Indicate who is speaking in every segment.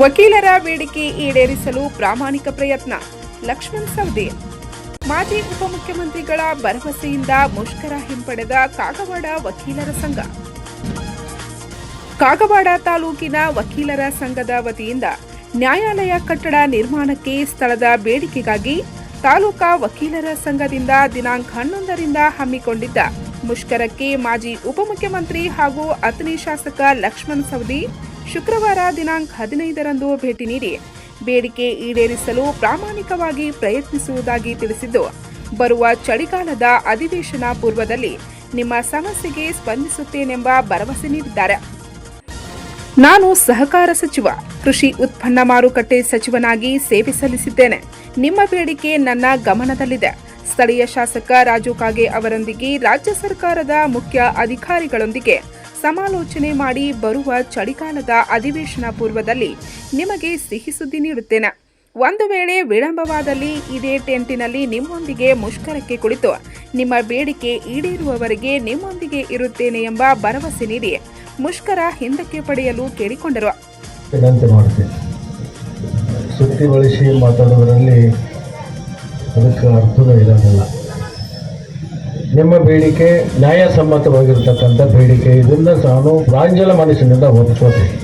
Speaker 1: ವಕೀಲರ ಬೇಡಿಕೆ ಈಡೇರಿಸಲು ಪ್ರಾಮಾಣಿಕ ಪ್ರಯತ್ನ. ಲಕ್ಷ್ಮಣ್ ಸವದಿ. ಮಾಜಿ ಉಪಮುಖ್ಯಮಂತ್ರಿಗಳ ಭರವಸೆಯಿಂದ ಮುಷ್ಕರ ಹಿಂಪಡೆದ ಕಾಗವಾಡ ವಕೀಲರ ಸಂಘ. ಕಾಗವಾಡ ತಾಲೂಕಿನ ವಕೀಲರ ಸಂಘದ ವತಿಯಿಂದ ನ್ಯಾಯಾಲಯ ಕಟ್ಟಡ ನಿರ್ಮಾಣಕ್ಕೆ ಸ್ಥಳದ ಬೇಡಿಕೆಗಾಗಿ ತಾಲೂಕಾ ವಕೀಲರ ಸಂಘದಿಂದ ದಿನಾಂಕ ಹನ್ನೊಂದರಿಂದ ಹಮ್ಮಿಕೊಂಡಿದ್ದ ಮುಷ್ಕರಕ್ಕೆ ಮಾಜಿ ಉಪಮುಖ್ಯಮಂತ್ರಿ ಹಾಗೂ ಅತನಿ ಶಾಸಕ ಲಕ್ಷ್ಮಣ್ ಸವದಿ ಶುಕ್ರವಾರ ದಿನಾಂಕ ಹದಿನೈದರಂದು ಭೇಟಿ ನೀಡಿ ಬೇಡಿಕೆ ಈಡೇರಿಸಲು ಪ್ರಾಮಾಣಿಕವಾಗಿ ಪ್ರಯತ್ನಿಸುವುದಾಗಿ ತಿಳಿಸಿದ್ದು, ಬರುವ ಚಳಿಗಾಲದ ಅಧಿವೇಶನ ಪೂರ್ವದಲ್ಲಿ ನಿಮ್ಮ ಸಮಸ್ಯೆಗೆ ಸ್ಪಂದಿಸುತ್ತೇನೆಂಬ ಭರವಸೆ ನೀಡಿದ್ದಾರೆ. ನಾನು ಸಹಕಾರ ಸಚಿವ, ಕೃಷಿ ಉತ್ಪನ್ನ ಮಾರುಕಟ್ಟೆ ಸಚಿವನಾಗಿ ಸೇವೆ ಸಲ್ಲಿಸಿದ್ದೇನೆ. ನಿಮ್ಮ ಬೇಡಿಕೆ ನನ್ನ ಗಮನದಲ್ಲಿದೆ. ಸ್ಥಳೀಯ ಶಾಸಕ ರಾಜು ಕಾಗೆ ಅವರೊಂದಿಗೆ ರಾಜ್ಯ ಸರ್ಕಾರದ ಮುಖ್ಯ ಅಧಿಕಾರಿಗಳೊಂದಿಗೆ ಸಮಾಲೋಚನೆ ಮಾಡಿ ಬರುವ ಚಳಿಗಾಲದ ಅಧಿವೇಶನ ಪೂರ್ವದಲ್ಲಿ ನಿಮಗೆ ಸಿಹಿ ಸುದ್ದಿ ನೀಡುತ್ತೇನೆ. ಒಂದು ವೇಳೆ ವಿಳಂಬವಾದಲ್ಲಿ ಇದೇ ಟೆಂಟಿನಲ್ಲಿ ನಿಮ್ಮೊಂದಿಗೆ ಮುಷ್ಕರಕ್ಕೆ ಕುಳಿತು ನಿಮ್ಮ ಬೇಡಿಕೆ ಈಡೇರುವವರೆಗೆ ನಿಮ್ಮೊಂದಿಗೆ ಇರುತ್ತೇನೆ ಎಂಬ ಭರವಸೆ ನೀಡಿ ಮುಷ್ಕರ ಹಿಂದಕ್ಕೆ ಪಡೆಯಲು ಕೇಳಿಕೊಂಡರು.
Speaker 2: ಸುತ್ತಿ ಬಳಸಿ ಮಾತಾಡುವುದರಲ್ಲಿ ಅದಕ್ಕೆ ಅರ್ಥವೇ ಇರೋದಿಲ್ಲ ನಿಮ್ಮ ಬೇಡಿಕೆ ನ್ಯಾಯಸಮ್ಮತವಾಗಿರ್ತಕ್ಕಂಥ ಬೇಡಿಕೆ, ಇದನ್ನು ನಾನು ಪ್ರಾಂಜಲ ಮನಸ್ಸಿನಿಂದ ಒಪ್ಕೋತೀನಿ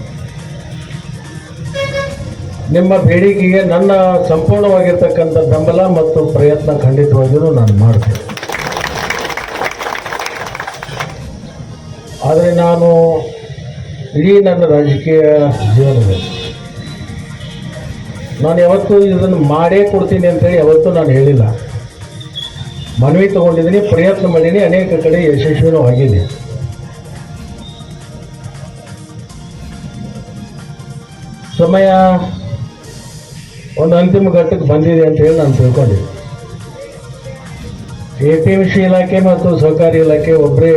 Speaker 2: ನಿಮ್ಮ ಬೇಡಿಕೆಗೆ ನನ್ನ ಸಂಪೂರ್ಣವಾಗಿರ್ತಕ್ಕಂಥ ಬೆಂಬಲ ಮತ್ತು ಪ್ರಯತ್ನ ಖಂಡಿತವಾಗಿಯೂ ನಾನು ಮಾಡ್ತೇನೆ. ಆದರೆ ನಾನು ಇಡೀ ನನ್ನ ರಾಜಕೀಯ ಜೀವನದಲ್ಲಿ ನಾನು ಯಾವತ್ತೂ ಇದನ್ನು ಮಾಡೇ ಕೊಡ್ತೀನಿ ಅಂತೇಳಿ ಯಾವತ್ತೂ ನಾನು ಹೇಳಿಲ್ಲ. ಮನವಿ ತಗೊಂಡಿದ್ದೀನಿ, ಪ್ರಯತ್ನ ಮಾಡಿದೀನಿ ಅನೇಕ ಕಡೆ ಯಶಸ್ವಿನೂ ಆಗಿದೆ ಸಮಯ ಒಂದು ಅಂತಿಮ ಘಟ್ಟಕ್ಕೆ ಬಂದಿದೆ ಅಂತ ಹೇಳಿ ನಾನು ತಿಳ್ಕೊಂಡಿದ್ದೆ ಎ ಪಿ ಎಂ ಸಿ ಇಲಾಖೆ ಮತ್ತು ಸಹಕಾರಿ ಇಲಾಖೆ ಒಬ್ಬರೇ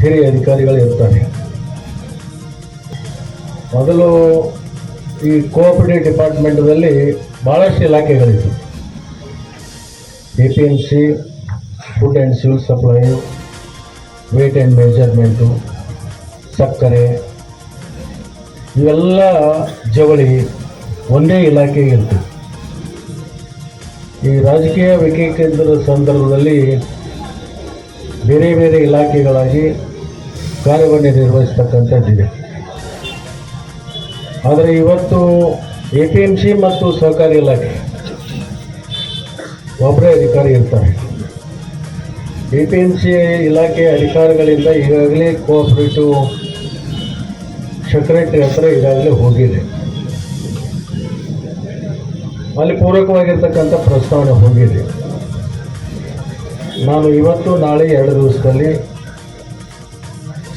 Speaker 2: ಹಿರಿಯ ಅಧಿಕಾರಿಗಳು ಇರ್ತಾರೆ. ಮೊದಲು ಈ ಕೋಆಪರೇಟಿವ್ ಡಿಪಾರ್ಟ್ಮೆಂಟದಲ್ಲಿ ಭಾಳಷ್ಟು ಇಲಾಖೆಗಳಿತ್ತು. A P M C food and civil supply weight and measurement ಸಕ್ಕರೆ, ಇವೆಲ್ಲ ಜವಳಿ ಒಂದೇ ಇಲಾಖೆಗೆ ಇರ್ತದೆ ಈ ರಾಜಕೀಯ ವಿಕೇಂದ್ರದ ಸಂದರ್ಭದಲ್ಲಿ ಬೇರೆ ಬೇರೆ ಇಲಾಖೆಗಳಾಗಿ ಕಾರ್ಯವನ್ನು ನಿರ್ವಹಿಸ್ತಕ್ಕಂಥದ್ದಿದೆ. ಆದರೆ ಇವತ್ತು ಎ ಪಿ ಎಂ ಸಿ ಮತ್ತು ಸಹಕಾರಿ ಇಲಾಖೆ ಒಬ್ಬರೇ ಅಧಿಕಾರಿ ಇರ್ತಾರೆ. ಎ ಪಿ ಎಂ ಸಿ ಇಲಾಖೆ ಅಧಿಕಾರಿಗಳಿಂದ ಈಗಾಗಲೇ ಕೋಆಪರೇಟಿವ್ ಸೆಕ್ರೆಟರಿ ಹತ್ರ ಈಗಾಗಲೇ ಹೋಗಿದೆ. ಅಲ್ಲಿ ಪೂರಕವಾಗಿರ್ತಕ್ಕಂಥ ಪ್ರಸ್ತಾವನೆ ಹೋಗಿದೆ. ನಾನು ಇವತ್ತು, ನಾಳೆ ಎರಡು ದಿವಸದಲ್ಲಿ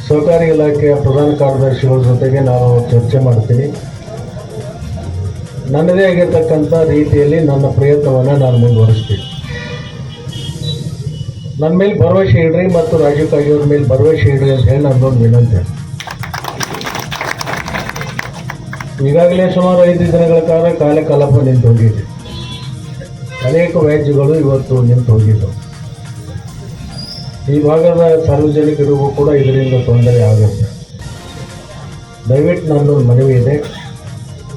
Speaker 2: ಸಹಕಾರಿ ಇಲಾಖೆಯ ಪ್ರಧಾನ ಕಾರ್ಯದರ್ಶಿಗಳ ಜೊತೆಗೆ ನಾನು ಚರ್ಚೆ ಮಾಡ್ತೀನಿ. ನನ್ನದೇ ಆಗಿರ್ತಕ್ಕಂಥ ರೀತಿಯಲ್ಲಿ ನನ್ನ ಪ್ರಯತ್ನವನ್ನು ನಾನು ಮುಂದುವರಿಸ್ತೀನಿ. ನನ್ನ ಮೇಲೆ ಭರವಸೆ ಇಡ್ರಿ ಮತ್ತು ರಾಜೀವ್ ಕಾಗಿ ಅವ್ರ ಮೇಲೆ ಭರವಸೆ ಇಡ್ರಿ ಅಂತ ಹೇಳಿ ನನ್ನೊಂದು ವಿನಂತಿ ಈಗಾಗಲೇ ಸುಮಾರು ಐದು ದಿನಗಳ ಕಾಲ ಕಾರ್ಯಕಲಾಪ ನಿಂತು ಹೋಗಿದೆ ಅನೇಕ ವ್ಯಾಜ್ಯಗಳು ಇವತ್ತು ನಿಂತು ಹೋಗಿದ್ದವು ಈ ಭಾಗದ ಸಾರ್ವಜನಿಕರಿಗೂ ಕೂಡ ಇದರಿಂದ ತೊಂದರೆ ಆಗುತ್ತೆ. ದಯವಿಟ್ಟು ನನ್ನೊಂದು ಮನವಿ ಇದೆ.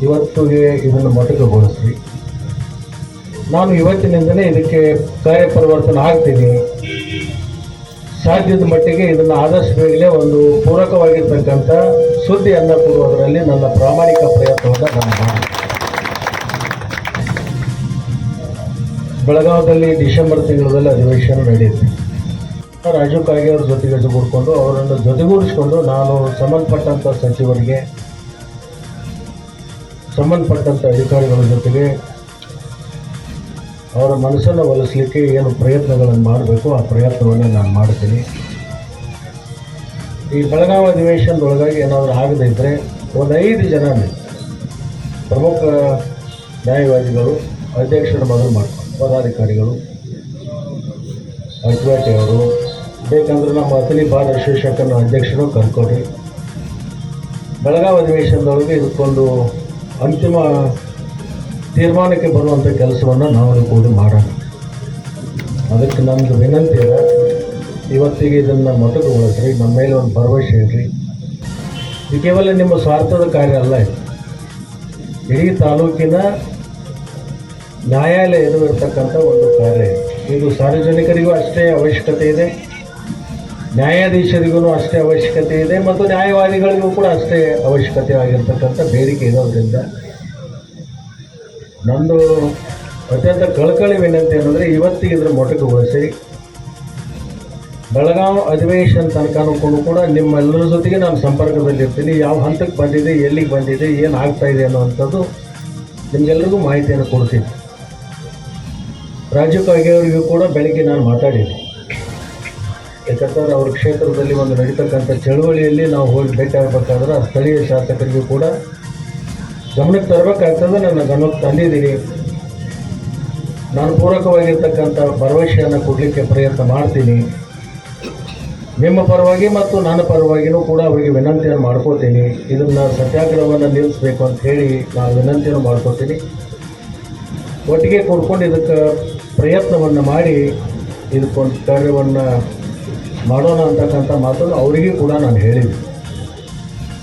Speaker 2: ಇವತ್ತಿಗೆ ಇದನ್ನು ಮೊಟಕುಗೊಳಿಸ್ರಿ. ನಾನು ಇವತ್ತಿನಿಂದಲೇ ಇದಕ್ಕೆ ಕಾರ್ಯಪರಿವರ್ತನೆ ಆಗ್ತೀನಿ ಸಾಧ್ಯದ ಮಟ್ಟಿಗೆ ಇದನ್ನು ಆದಷ್ಟು ಬೇಗನೆ ಒಂದು ಪೂರಕವಾಗಿರ್ತಕ್ಕಂಥ ಸುದ್ದಿಯನ್ನು ಕೊಡುವುದರಲ್ಲಿ ನನ್ನ ಪ್ರಾಮಾಣಿಕ ಪ್ರಯತ್ನವನ್ನು ನಾನು ಮಾಡ್ತೀನಿ. ಬೆಳಗಾವದಲ್ಲಿ ಡಿಸೆಂಬರ್ ತಿಂಗಳಲ್ಲಿ ಅಧಿವೇಶನ ನಡೆಯುತ್ತೆ. ರಾಜು ಕಾಗೆ ಅವ್ರ ಜೊತೆಗೆ ಜೊತೆಗೂಡಿಕೊಂಡು ಅವರನ್ನು ಜೊತೆಗೂಡಿಸ್ಕೊಂಡು ನಾನು ಸಂಬಂಧಪಟ್ಟಂಥ ಸಚಿವರಿಗೆ ಸಂಬಂಧಪಟ್ಟಂಥ ಅಧಿಕಾರಿಗಳ ಜೊತೆಗೆ ಅವರ ಮನಸ್ಸನ್ನು ಒಲಿಸಲಿಕ್ಕೆ ಏನು ಪ್ರಯತ್ನಗಳನ್ನು ಮಾಡಬೇಕು, ಆ ಪ್ರಯತ್ನವನ್ನು ನಾನು ಮಾಡ್ತೀನಿ. ಈ ಬೆಳಗಾವಿ ಅಧಿವೇಶನದೊಳಗಾಗಿ ಏನಾದರೂ ಆಗದೇ ಇದ್ದರೆ ಒಂದು ಐದು ಜನ ಪ್ರಮುಖ ನ್ಯಾಯವಾದಿಗಳು, ಅಧ್ಯಕ್ಷರ ಮೊದಲು ಮಾಡ್ಕೊಂಡು ಪದಾಧಿಕಾರಿಗಳು ಅವರು ಬೇಕಂದ್ರೆ ನಮ್ಮ ಅತಿಲಿ ಬಾರ್ ಅಸೋಸಿಯೇಷನ್ ಅಧ್ಯಕ್ಷರು ಕರ್ಕೊಡ್ರಿ. ಬೆಳಗಾವಿ ಅಧಿವೇಶನದೊಳಗೆ ಇದಕ್ಕೊಂದು ಅಂತಿಮ ತೀರ್ಮಾನಕ್ಕೆ ಬರುವಂಥ ಕೆಲಸವನ್ನು ನಾವು ಕೂಡಿ ಮಾಡೋಣ. ಅದಕ್ಕೆ ನಮ್ಮದು ವಿನಂತಿ ಇದೆ. ಇವತ್ತಿಗೆ ಇದನ್ನು ಮೊಟಕುಗೊಳಿಸ್ರಿ, ನಮ್ಮ ಮೇಲೆ ಒಂದು ಭರವಸೆ ಇಡ್ರಿ. ಇದು ಕೇವಲ ನಿಮ್ಮ ಸ್ವಾರ್ಥದ ಕಾರ್ಯ ಅಲ್ಲ ಇದು. ಇಡೀ ತಾಲೂಕಿನ ನ್ಯಾಯಾಲಯ ಇರತಕ್ಕಂಥ ಒಂದು ಕಾರ್ಯ. ಇದು ಸಾರ್ವಜನಿಕರಿಗೂ ಅಷ್ಟೇ ಅವಶ್ಯಕತೆ ಇದೆ. ನ್ಯಾಯಾಧೀಶರಿಗೂ ಅಷ್ಟೇ ಅವಶ್ಯಕತೆ ಇದೆ ಮತ್ತು ನ್ಯಾಯವಾದಿಗಳಿಗೂ ಕೂಡ ಅಷ್ಟೇ ಅವಶ್ಯಕತೆ ಆಗಿರ್ತಕ್ಕಂಥ ಬೇಡಿಕೆ ಇರೋದ್ರಿಂದ ನಂದು ಅತ್ಯಂತ ಕಳಕಳಿ ವಿನಂತಿ ಏನಂದರೆ ಇವತ್ತಿಗೆ ಇದರ ಮೊಟಕುಗೊಳಿಸಿ ಬೆಳಗಾವಿ ಅಧಿವೇಶನ ತನಕನೂ ಕೂಡ ನಿಮ್ಮೆಲ್ಲರ ಜೊತೆಗೆ ನಾನು ಸಂಪರ್ಕದಲ್ಲಿರ್ತೀನಿ. ಯಾವ ಹಂತಕ್ಕೆ ಬಂದಿದೆ, ಎಲ್ಲಿಗೆ ಬಂದಿದೆ, ಏನು ಆಗ್ತಾ ಇದೆ ಅನ್ನೋವಂಥದ್ದು ನಿಮಗೆಲ್ಲರಿಗೂ ಮಾಹಿತಿಯನ್ನು ಕೊಡ್ತೀನಿ. ರಾಜೀವ್ ಖರ್ಗೆ ಅವರಿಗೂ ಕೂಡ ಬೆಳಗ್ಗೆ ನಾನು ಮಾತಾಡಿದೆ ಯಾಕಂತಂದ್ರೆ ಅವ್ರ ಕ್ಷೇತ್ರದಲ್ಲಿ ಒಂದು ನಡೀತಕ್ಕಂಥ ಚಳುವಳಿಯಲ್ಲಿ ನಾವು ಹೋಗಿ ಭೇಟಿ ಆಗಬೇಕಾದ್ರೆ ಆ ಸ್ಥಳೀಯ ಶಾಸಕರಿಗೂ ಕೂಡ ಗಮನಕ್ಕೆ ತರಬೇಕಾಗ್ತದೆ. ನನ್ನ ಗಮನಕ್ಕೆ ತಂದಿದ್ದೀನಿ. ನಾನು ಪೂರಕವಾಗಿರ್ತಕ್ಕಂಥ ಭರವಸೆಯನ್ನು ಕೊಡಲಿಕ್ಕೆ ಪ್ರಯತ್ನ ಮಾಡ್ತೀನಿ. ನಿಮ್ಮ ಪರವಾಗಿ ಮತ್ತು ನನ್ನ ಪರವಾಗಿಯೂ ಕೂಡ ಅವರಿಗೆ ವಿನಂತಿಯನ್ನು ಮಾಡ್ಕೋತೀನಿ. ಇದನ್ನು ಸತ್ಯಾಗ್ರಹವನ್ನು ನಿಲ್ಲಿಸಬೇಕು ಅಂತ ಹೇಳಿ ನಾನು ವಿನಂತಿಯನ್ನು ಮಾಡ್ಕೋತೀನಿ. ಒಟ್ಟಿಗೆ ಕೂಡ್ಕೊಂಡು ಇದಕ್ಕೆ ಪ್ರಯತ್ನವನ್ನು ಮಾಡಿ ಇದಕ್ಕೊಂದು ಕಾರ್ಯವನ್ನು ಮಾಡೋಣ ಅಂತಕ್ಕಂಥ ಮಾತನ್ನು ಅವರಿಗೂ ಕೂಡ ನಾನು ಹೇಳಿದ್ದೆ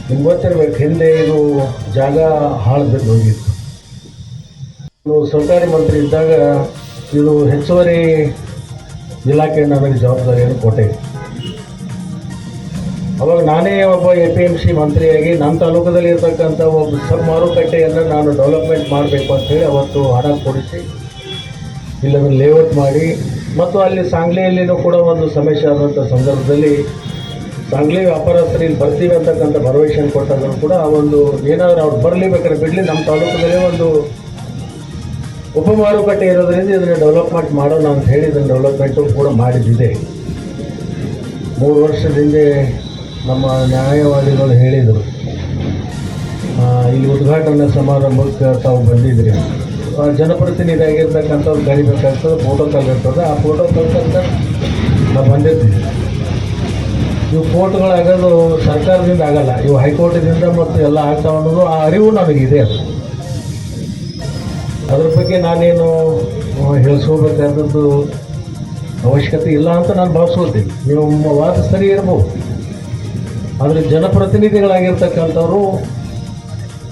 Speaker 2: ನಿಮ್ಗೆ ಗೊತ್ತಿರ್ಬೇಕು, ಹಿಂದೆ ಇದು ಜಾಗ ಹಾಳು ಹೋಗಿತ್ತು. ಸರ್ಕಾರಿ ಮಂತ್ರಿ ಇದ್ದಾಗ ಇದು ಹೆಚ್ಚುವರಿ ಇಲಾಖೆ ನನಗೆ ಜವಾಬ್ದಾರಿಯನ್ನು ಕೊಟ್ಟೆ. ಅವಾಗ ನಾನೇ ಒಬ್ಬ ಎ ಪಿ ಎಂ ಸಿ ಮಂತ್ರಿಯಾಗಿ ನಮ್ಮ ತಾಲೂಕದಲ್ಲಿ ಇರತಕ್ಕಂಥ ಒಬ್ಬ ಸಬ್ ಮಾರುಕಟ್ಟೆಯನ್ನು ನಾನು ಡೆವಲಪ್ಮೆಂಟ್ ಮಾಡಬೇಕು ಅಂತೇಳಿ ಅವತ್ತು ಹಣ ಕೊಡಿಸಿ ಇಲ್ಲದನ್ನು ಲೇಔಟ್ ಮಾಡಿ ಮತ್ತು ಅಲ್ಲಿ ಸಾಂಗ್ಲಿಯಲ್ಲಿನೂ ಕೂಡ ಒಂದು ಸಮಸ್ಯೆ ಆದಂಥ ಸಂದರ್ಭದಲ್ಲಿ ಸಾಂಗ್ಲಿ ವ್ಯಾಪಾರಸ್ಥರು ಇಲ್ಲಿ ಬರ್ತೀವಿ ಅಂತಕ್ಕಂಥ ಭರವಸೆಯನ್ನು ಕೊಟ್ಟಾದರೂ ಕೂಡ ಆ ಒಂದು ಏನಾದರೂ ಅವ್ರು ಬರಲಿ ಬೇಕಾದ್ರೆ ಬಿಡಲಿ, ನಮ್ಮ ತಾಲೂಕಿನಲ್ಲೇ ಒಂದು ಉಪ ಮಾರುಕಟ್ಟೆ ಇರೋದರಿಂದ ಇದನ್ನು ಡೆವಲಪ್ಮೆಂಟ್ ಮಾಡೋಣ ಅಂತ ಹೇಳಿ ಇದನ್ನು ಡೆವಲಪ್ಮೆಂಟು ಕೂಡ ಮಾಡಿದ್ದಿದೆ. ಮೂರು ವರ್ಷದ ಹಿಂದೆ ನಮ್ಮ ನ್ಯಾಯವಾದಿಗಳು ಹೇಳಿದರು ಇಲ್ಲಿ ಉದ್ಘಾಟನಾ ಸಮಾರಂಭಕ್ಕೆ ತಾವು ಬಂದಿದ್ರಿ ಜನಪ್ರತಿನಿಧಿ ಆಗಿರ್ತಕ್ಕಂಥವ್ರು ಕರಿಬೇಕಾಗ್ತದೆ ಫೋಟೋ ಇರ್ತದೆ ಆ ಫೋಟೋ ಕಳ್ಸಂತ ನಾವು ಬಂದಿರ್ತೀವಿ. ಇವು ಫೋಟೋಗಳಾಗೋದು ಸರ್ಕಾರದಿಂದ ಆಗಲ್ಲ. ಇವು ಹೈಕೋರ್ಟಿನಿಂದ ಮತ್ತು ಎಲ್ಲ ಆಗ್ತಾವ ಅನ್ನೋದು ಆ ಅರಿವು ನನಗಿದೆ ಅದು. ಅದ್ರ ಬಗ್ಗೆ ನಾನೇನು ಹೇಳ್ಸ್ಕೋಬೇಕಾದದ್ದು ಅವಶ್ಯಕತೆ ಇಲ್ಲ ಅಂತ ನಾನು ಭಾವಿಸ್ಕೊಳ್ತೀನಿ. ನೀವು ವಾದ ಸರಿ ಇರ್ಬೋದು. ಆದರೆ ಜನಪ್ರತಿನಿಧಿಗಳಾಗಿರ್ತಕ್ಕಂಥವ್ರು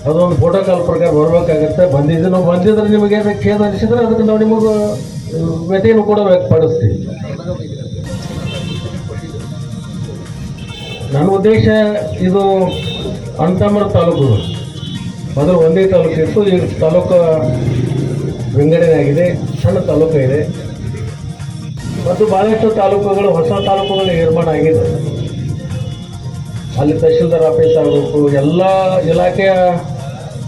Speaker 2: ಅದೊಂದು ಪ್ರೋಟೋಕಾಲ್ ಪ್ರಕಾರ ಬರಬೇಕಾಗುತ್ತೆ. ಬಂದಿದ್ದು ನಾವು ಬಂದಿದ್ರೆ ನಿಮಗೆ ಖೇದ ಅನಿಸಿದ್ರೆ ಅದಕ್ಕೆ ನಾವು ನಿಮಗೆ ವ್ಯತೆಯನ್ನು ಕೂಡ ವ್ಯಕ್ತಪಡಿಸ್ತೀವಿ. ನನ್ನ ಉದ್ದೇಶ ಇದು ಅಂತಮರ ತಾಲೂಕು ಮೊದಲು ಒಂದೇ ತಾಲೂಕು ಇತ್ತು. ಈಗ ತಾಲೂಕು ವಿಂಗಡಣೆ ಆಗಿದೆ. ಸಣ್ಣ ತಾಲೂಕು ಇದೆ. ಮತ್ತು ಭಾಳಷ್ಟು ತಾಲೂಕುಗಳು ಹೊಸ ತಾಲೂಕುಗಳು ನಿರ್ಮಾಣ ಆಗಿದೆ. ಅಲ್ಲಿ ತಹಶೀಲ್ದಾರ್ ಆಫೀಸ್ ಆಗಬೇಕು, ಎಲ್ಲ ಇಲಾಖೆಯ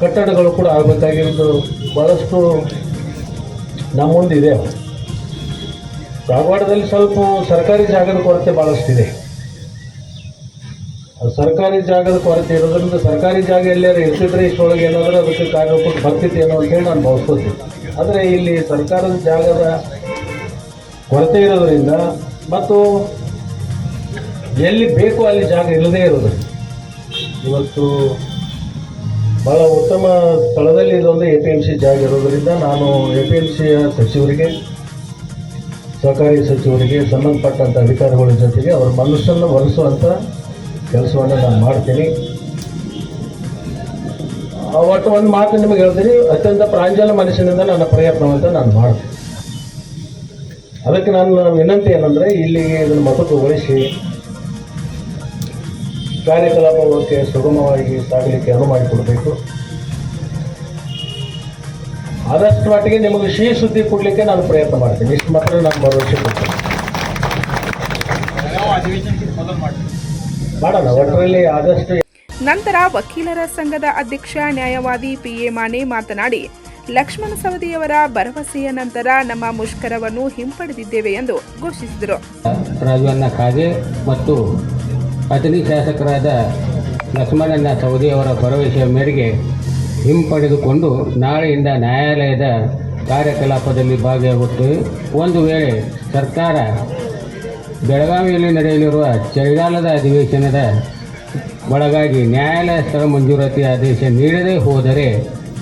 Speaker 2: ಕಟ್ಟಡಗಳು ಕೂಡ ಆಗಬೇಕಾಗಿರೋದು ಭಾಳಷ್ಟು ನಮ್ಮ ಮುಂದಿದೆ ಧಾರವಾಡದಲ್ಲಿ ಸ್ವಲ್ಪ ಸರ್ಕಾರಿ ಜಾಗದ ಕೊರತೆ ಭಾಳಷ್ಟಿದೆ ಸರ್ಕಾರಿ ಜಾಗದ ಕೊರತೆ ಇರೋದ್ರಿಂದ ಸರ್ಕಾರಿ ಜಾಗ ಎಲ್ಲಾರು ಇರ್ತಿದ್ರೆ ಇಷ್ಟೊಳಗೆ ಏನಾದರೂ ಅದಕ್ಕೆ ಕಾರ್ಯರೂಪಕ್ಕೆ ಬರ್ತಿತ್ತೇನೋ ಅಂತೇಳಿ ನಾನು ಭಾವಿಸ್ಕೊತೀನಿ ಆದರೆ ಇಲ್ಲಿ ಸರ್ಕಾರದ ಜಾಗದ ಕೊರತೆ ಇರೋದರಿಂದ ಮತ್ತು ಎಲ್ಲಿ ಬೇಕು ಅಲ್ಲಿ ಜಾಗ ಇಲ್ಲದೇ ಇರೋದು. ಇವತ್ತು ಬಹಳ ಉತ್ತಮ ಸ್ಥಳದಲ್ಲಿ ಇದೊಂದು ಎ ಪಿ ಎಂ ಸಿ ಜಾಗ ಇರೋದರಿಂದ ನಾನು ಎ ಪಿ ಎಂ ಸಿಯ ಸಚಿವರಿಗೆ ಸಹಕಾರಿ ಸಚಿವರಿಗೆ ಸಂಬಂಧಪಟ್ಟಂಥ ಅಧಿಕಾರಿಗಳ ಜೊತೆಗೆ ಅವರ ಮನಸ್ಸನ್ನು ಒಲಿಸುವಂಥ ಕೆಲಸವನ್ನು ನಾನು ಮಾಡ್ತೀನಿ. ಒಟ್ಟು ಒಂದು ಮಾತು ನಿಮಗೆ ಹೇಳ್ತೀನಿ. ಅತ್ಯಂತ ಪ್ರಾಂಜಲ ಮನಸ್ಸಿನಿಂದ ನನ್ನ ಪ್ರಯತ್ನವಂತ ನಾನು ಮಾಡ್ತೀನಿ. ಅದಕ್ಕೆ ನಾನು ವಿನಂತಿ ಏನಂದರೆ, ಇಲ್ಲಿಗೆ ಇದನ್ನು ಮೊಟಕುಗೊಳಿಸಿ ಕಾರ್ಯಕಲಾಪಕ್ಕೆ ಸುಗಮವಾಗಿ ಸಾಗಲಿಕ್ಕೆ ಅನುವು ಮಾಡಿಕೊಡಬೇಕು. ಆದಷ್ಟು ಮಟ್ಟಿಗೆ ನಿಮಗೆ ಸಿಹಿ ಸುದ್ದಿ ಕೊಡಲಿಕ್ಕೆ ನಾನು ಪ್ರಯತ್ನ ಮಾಡ್ತೀನಿ. ಇಷ್ಟು ಮಾತ್ರ ನಾನು ಭರವಸೆ ಕೊಡ್ತೀನಿ. ಮಾಡೋಣ ಒಟ್ಟರಲ್ಲಿ ಆದಷ್ಟು
Speaker 1: ನಂತರ ವಕೀಲರ ಸಂಘದ ಅಧ್ಯಕ್ಷ ನ್ಯಾಯವಾದಿ ಪಿಎ ಮಾನೆ ಮಾತನಾಡಿ ಲಕ್ಷ್ಮಣ ಸವದಿಯವರ ಭರವಸೆಯ ನಂತರ ನಮ್ಮ ಮುಷ್ಕರವನ್ನು ಹಿಂಪಡೆದಿದ್ದೇವೆ ಎಂದು ಘೋಷಿಸಿದರು.
Speaker 3: ರಾಜವನ್ನ ಖಾಗೆ ಮತ್ತು ಅತನಿ ಶಾಸಕರಾದ ಲಕ್ಷ್ಮಣನ ಸೌದಿಯವರ ಭರವಸೆಯ ಮೇರೆಗೆ ಹಿಂಪಡೆದುಕೊಂಡು ನಾಳೆಯಿಂದ ನ್ಯಾಯಾಲಯದ ಕಾರ್ಯಕಲಾಪದಲ್ಲಿ ಭಾಗಿಯಾಗುತ್ತೇವೆ ಒಂದು ವೇಳೆ ಸರ್ಕಾರ ಬೆಳಗಾವಿಯಲ್ಲಿ ನಡೆಯಲಿರುವ ಚಳಿಗಾಲದ ಅಧಿವೇಶನದ ಒಳಗಾಗಿ ನ್ಯಾಯಾಲಯ ಸ್ಥಳ ಮಂಜೂರಾತಿ ಆದೇಶ ನೀಡದೇ ಹೋದರೆ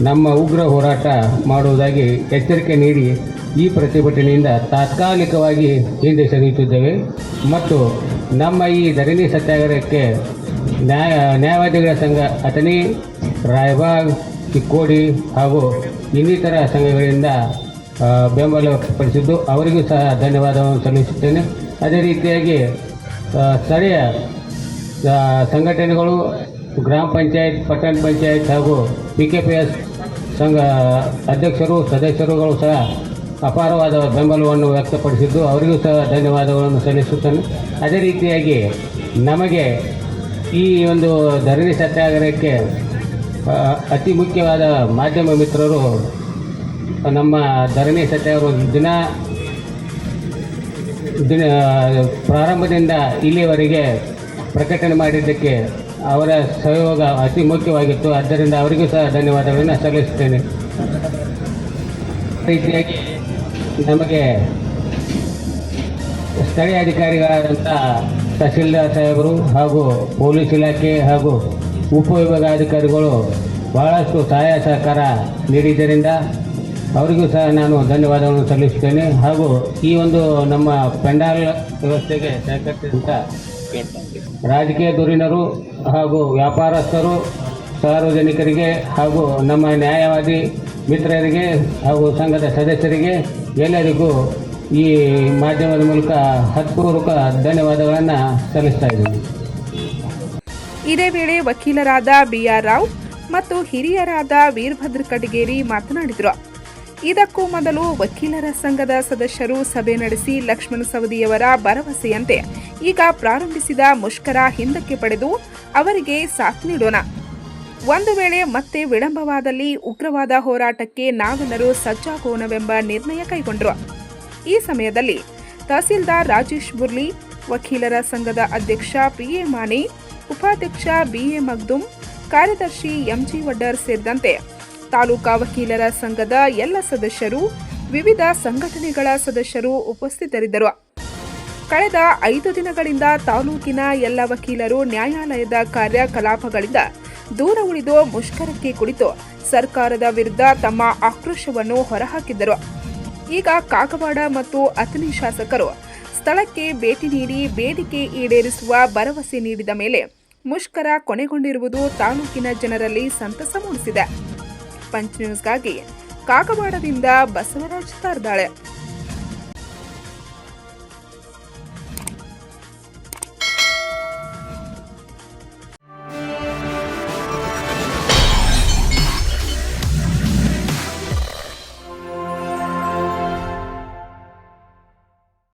Speaker 3: ನಮ್ಮ ಉಗ್ರ ಹೋರಾಟ ಮಾಡುವುದಾಗಿ ಎಚ್ಚರಿಕೆ ನೀಡಿ ಈ ಪ್ರತಿಭಟನೆಯಿಂದ ತಾತ್ಕಾಲಿಕವಾಗಿ ಹಿಂದೆ ಸರಿಯುತ್ತಿದ್ದೇವೆ. ಮತ್ತು ನಮ್ಮ ಈ ಧರಣಿ ಸತ್ಯಾಗ್ರಹಕ್ಕೆ ನ್ಯಾಯ ನ್ಯಾಯವಾದಿಗಳ ಸಂಘ ಅಥಣಿ, ರಾಯಬಾಗ್ ಚಿಕ್ಕೋಡಿ ಹಾಗೂ ಇನ್ನಿತರ ಸಂಘಗಳಿಂದ ಬೆಂಬಲ ವ್ಯಕ್ತಪಡಿಸಿದ್ದು, ಅವರಿಗೂ ಸಹ ಧನ್ಯವಾದವನ್ನು ಸಲ್ಲಿಸುತ್ತೇನೆ. ಅದೇ ರೀತಿಯಾಗಿ ಸ್ಥಳೀಯ ಸಂಘಟನೆಗಳು, ಗ್ರಾಮ ಪಂಚಾಯತ್, ಪಟ್ಟಣ ಪಂಚಾಯತ್ ಹಾಗೂ ಪಿ ಕೆ ಪಿ ಎಸ್ ಸಂಘ ಅಧ್ಯಕ್ಷರು, ಸದಸ್ಯರುಗಳು ಸಹ ಅಪಾರವಾದ ಬೆಂಬಲವನ್ನು ವ್ಯಕ್ತಪಡಿಸಿದ್ದು ಅವರಿಗೂ ಸಹ ಧನ್ಯವಾದಗಳನ್ನು ಸಲ್ಲಿಸುತ್ತೇನೆ. ಅದೇ ರೀತಿಯಾಗಿ ನಮಗೆ ಈ ಒಂದು ಧರಣಿ ಸತ್ಯಾಗ್ರಹಕ್ಕೆ ಅತಿ ಮುಖ್ಯವಾದ ಮಾಧ್ಯಮ ಮಿತ್ರರು, ನಮ್ಮ ಧರಣಿ ಸತ್ಯಾಗ್ರಹ ದಿನ ದಿನ ಪ್ರಾರಂಭದಿಂದ ಇಲ್ಲಿಯವರೆಗೆ ಪ್ರಕಟಣೆ ಮಾಡಿದ್ದಕ್ಕೆ ಅವರ ಸಹಯೋಗ ಅತಿ ಮುಖ್ಯವಾಗಿತ್ತು. ಆದ್ದರಿಂದ ಅವರಿಗೂ ಸಹ ಧನ್ಯವಾದಗಳನ್ನು ಸಲ್ಲಿಸುತ್ತೇನೆ. ರೀತಿಯಾಗಿ ನಮಗೆ ಸ್ಥಳೀಯ ಅಧಿಕಾರಿಗಳಾದಂಥ ತಹಸೀಲ್ದಾರ್ ಸಾಹೇಬರು ಹಾಗೂ ಪೊಲೀಸ್ ಇಲಾಖೆ ಹಾಗೂ ಉಪವಿಭಾಗಾಧಿಕಾರಿಗಳು ಬಹಳಷ್ಟು ಸಹಾಯ ಸಹಕಾರ ನೀಡಿದ್ದರಿಂದ ಅವರಿಗೂ ಸಹ ನಾನು ಧನ್ಯವಾದಗಳನ್ನು ಸಲ್ಲಿಸುತ್ತೇನೆ ಹಾಗೂ ಈ ಒಂದು ನಮ್ಮ ಪೆಂಡಾಲ್ ವ್ಯವಸ್ಥೆಗೆ ಸಹಕರಿಸಿದಂಥ ರಾಜಕೀಯ ಧುರೀಣರು ಹಾಗೂ ವ್ಯಾಪಾರಸ್ಥರು ಸಾರ್ವಜನಿಕರಿಗೆ ಹಾಗೂ ನಮ್ಮ ನ್ಯಾಯವಾದಿ ಮಿತ್ರರಿಗೆ ಹಾಗೂ ಸಂಘದ ಸದಸ್ಯರಿಗೆ ಎಲ್ಲರಿಗೂ ಈ ಮಾಧ್ಯಮದ ಮೂಲಕ ಹತ್ಪೂರ್ವಕ ಧನ್ಯವಾದಗಳನ್ನು ಸಲ್ಲಿಸ್ತಾ ಇದ್ದೀನಿ.
Speaker 1: ಇದೇ ವೇಳೆ ವಕೀಲರಾದ ಬಿಆರ್ ರಾವ್ ಮತ್ತು ಹಿರಿಯರಾದ ವೀರಭದ್ರ ಕಟಗೇರಿ ಮಾತನಾಡಿದರು. ಇದಕ್ಕೂ ಮೊದಲು ವಕೀಲರ ಸಂಘದ ಸದಸ್ಯರು ಸಭೆ ನಡೆಸಿ ಲಕ್ಷ್ಮಣ ಸವದಿಯವರ ಭರವಸೆಯಂತೆ ಈಗ ಪ್ರಾರಂಭಿಸಿದ ಮುಷ್ಕರ ಹಿಂದಕ್ಕೆ ಪಡೆದು ಅವರಿಗೆ ಸಾಥ್ ನೀಡೋಣ. ಒಂದು ವೇಳೆ ಮತ್ತೆ ವಿಳಂಬವಾದಲ್ಲಿ ಉಗ್ರವಾದ ಹೋರಾಟಕ್ಕೆ ನಾವೆಲ್ಲರೂ ಸಜ್ಜಾಗೋಣವೆಂಬ ನಿರ್ಣಯ ಕೈಗೊಂಡರು. ಈ ಸಮಯದಲ್ಲಿ ತಹಸೀಲ್ದಾರ್ ರಾಜೇಶ್ ಬುರ್ಲಿ ವಕೀಲರ ಸಂಘದ ಅಧ್ಯಕ್ಷ ಪಿಎ ಮಾನೆ ಉಪಾಧ್ಯಕ್ಷ ಬಿಎ ಮಗ್ದುಮ್ ಕಾರ್ಯದರ್ಶಿ ಎಂಜಿ ವಡ್ಡರ್ ಸೇರಿದಂತೆ ತಾಲೂಕಾ ವಕೀಲರ ಸಂಘದ ಎಲ್ಲ ಸದಸ್ಯರು, ವಿವಿಧ ಸಂಘಟನೆಗಳ ಸದಸ್ಯರು ಉಪಸ್ಥಿತರಿದ್ದರು. ಕಳೆದ ಐದು ದಿನಗಳಿಂದ ತಾಲೂಕಿನ ಎಲ್ಲ ವಕೀಲರು ನ್ಯಾಯಾಲಯದ ಕಾರ್ಯಕಲಾಪಗಳಿಂದ ದೂರ ಉಳಿದು ಮುಷ್ಕರಕ್ಕೆ ಕುಳಿತು ಸರ್ಕಾರದ ವಿರುದ್ಧ ತಮ್ಮ ಆಕ್ರೋಶವನ್ನು ಹೊರಹಾಕಿದ್ದರು. ಈಗ ಕಾಗವಾಡ ಮತ್ತು ಅಥಣಿ ಶಾಸಕರು ಸ್ಥಳಕ್ಕೆ ಭೇಟಿ ನೀಡಿ ಬೇಡಿಕೆ ಈಡೇರಿಸುವ ಭರವಸೆ ನೀಡಿದ ಮೇಲೆ ಮುಷ್ಕರ ಕೊನೆಗೊಂಡಿರುವುದು ತಾಲೂಕಿನ ಜನರಲ್ಲಿ ಸಂತಸ ಮೂಡಿಸಿದೆ. ಪಂಚ್ ನ್ಯೂಸ್ಗಾಗಿ ಕಾಗವಾಡದಿಂದ ಬಸವರಾಜ್ ತಾರ್ದಾಳೆ.